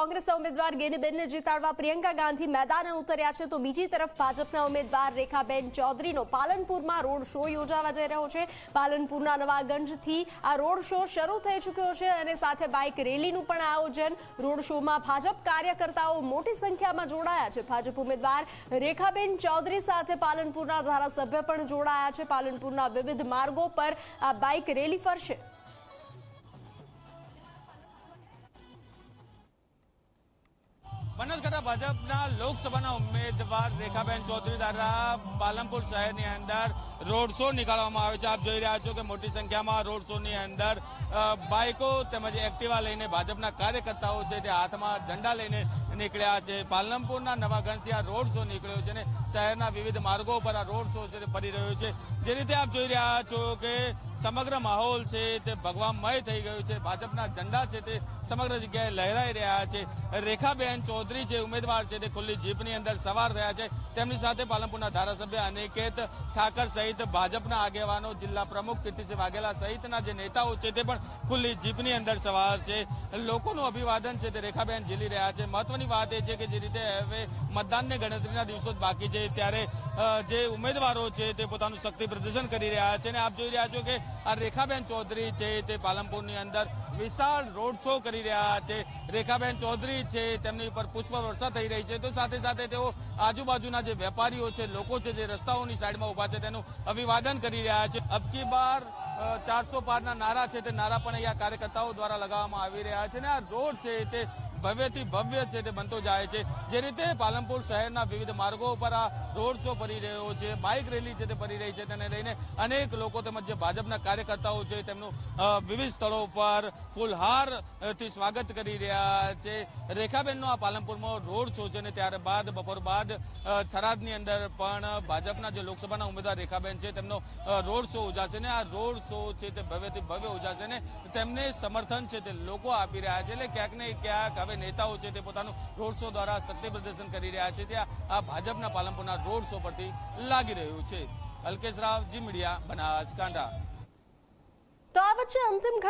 કોંગ્રેસના ઉમેદવાર ગેનીબેનને જીતાડવા પ્રિયંકા ગાંધી મેદાને ઉતર્યા છે, તો બીજી તરફ ભાજપના ઉમેદવાર રેખાબેન ચૌધરીનો પાલનપુરમાં રોડ શો યોજાવા જઈ રહ્યો છે. પાલનપુરના નવાગંજથી આ રોડ શો શરૂ થઈ ચૂક્યો છે અને સાથે બાઇક રેલીનું પણ આયોજન. રોડ શોમાં ભાજપ કાર્યકર્તાઓ મોટી સંખ્યામાં જોડાયા છે. ભાજપ ઉમેદવાર રેખાબેન ચૌધરી સાથે પાલનપુરના ધારાસભ્ય પણ જોડાયા છે. પાલનપુરના વિવિધ માર્ગો પર આ બાઇક રેલી ફરશે. ભાજપના લોકસભાના ઉમેદવાર રેખાબેન ચૌધરી દ્વારા પાલનપુર શહેરની અંદર રોડ શો નીકાળવામાં આવે છે. આપ જોઈ રહ્યા છો કે મોટી સંખ્યામાં રોડ શોની અંદર બાઇકો તેમજ એક્ટિવા લઈને ભાજપના કાર્યકર્તાઓ છે તે હાથમાં ઝંડા લઈને નીકળ્યા છે. પાલનપુરના નવાગંજથી આ રોડ શો નીકળ્યો છે ને શહેરના વિવિધ માર્ગો પર આ રોડ શો છે ફરી રહ્યો છે. જે રીતે આપ જોઈ રહ્યા છો કે સમગ્ર માહોલ છે તે ભગવાનમય થઈ ગયું છે. ભાજપના ઝંડા છે તે સમગ્ર જગ્યાએ લહેરાઈ રહ્યા છે. રેખાબેન ચૌધરી જે ઉમેદવાર છે તે ખુલ્લી જીપની અંદર સવાર થયા છે. તેમની સાથે પાલનપુરના ધારાસભ્ય અનિકેત ઠાકર સહિત ભાજપના આગેવાનો, જિલ્લા પ્રમુખ, કીર્તિસિંહ વાઘેલા સહિતના જે નેતાઓ છે તે પણ ખુલ્લી જીપની અંદર સવાર છે. લોકોનું અભિવાદન છે તે રેખાબેન ઝીલી રહ્યા છે. મહત્વની વાત એ છે કે જે રીતે હવે મતદાનને ગણતરીના દિવસો જ બાકી છે. ત્યારે જે ઉમેદવારો છે તે પોતાનું શક્તિ પ્રદર્શન કરી રહ્યા છે. અને આપ જોઈ રહ્યા છો કે આ રેખાબેન ચૌધરી છે તે પાલનપુરની અંદર વિશાળ રોડ શો કરી રહ્યા છે. રેખાબેન ચૌધરી છે, તેમની ઉપર પુષ્પ વર્ષા થઈ રહી છે. તો સાથે સાથે તેઓ આજુબાજુના જે વેપારીઓ છે, લોકો છે જે રસ્તાઓની સાઈડમાં ઊભા છે, તેનું અભિવાદન કરી રહ્યા છે. અબકી બાર ચારસો પારના નારા છે તે નારા પણ અહીંયા કાર્યકર્તાઓ દ્વારા લગાવવામાં આવી રહ્યા છે. અને આ રોડ છે તે ભવ્યથી ભવ્ય છે તે બનતો જાય છે. જે રીતે પાલનપુર શહેરના વિવિધ માર્ગો ઉપર આ રોડ શો ફરી રહ્યો છે, બાઇક રેલી છે તે ફરી રહી છે, તેને લઈને અનેક લોકો તેમજ જે ભાજપના કાર્યકર્તાઓ છે તેમનું વિવિધ સ્થળો પર ફૂલહારથી સ્વાગત કરી રહ્યા છે. રેખાબેનનો આ પાલનપુરમાં રોડ શો છે ને ત્યારબાદ, બપોર બાદ થરાદની અંદર પણ ભાજપના જે લોકસભાના ઉમેદવાર રેખાબેન છે તેમનો રોડ શો ઉજાશે ને આ રોડ શો છે તે ભવ્યથી ભવ્ય ઉજાશે ને તેમને સમર્થન છે તે લોકો આપી રહ્યા છે. એટલે ક્યાંક ને ક્યાંક હવે નેતાઓ છે તે પોતાનું રોડ શો દ્વારા શક્તિ પ્રદર્શન કરી રહ્યા છે. ત્યાં આ ભાજપના પાલનપુરના રોડ શો પરથી લાગી રહ્યું છે. અલ્કેશ રાવ જી મીડિયા બનાસકાંઠા તો આ વચ્ચે અંતિમ ઘડી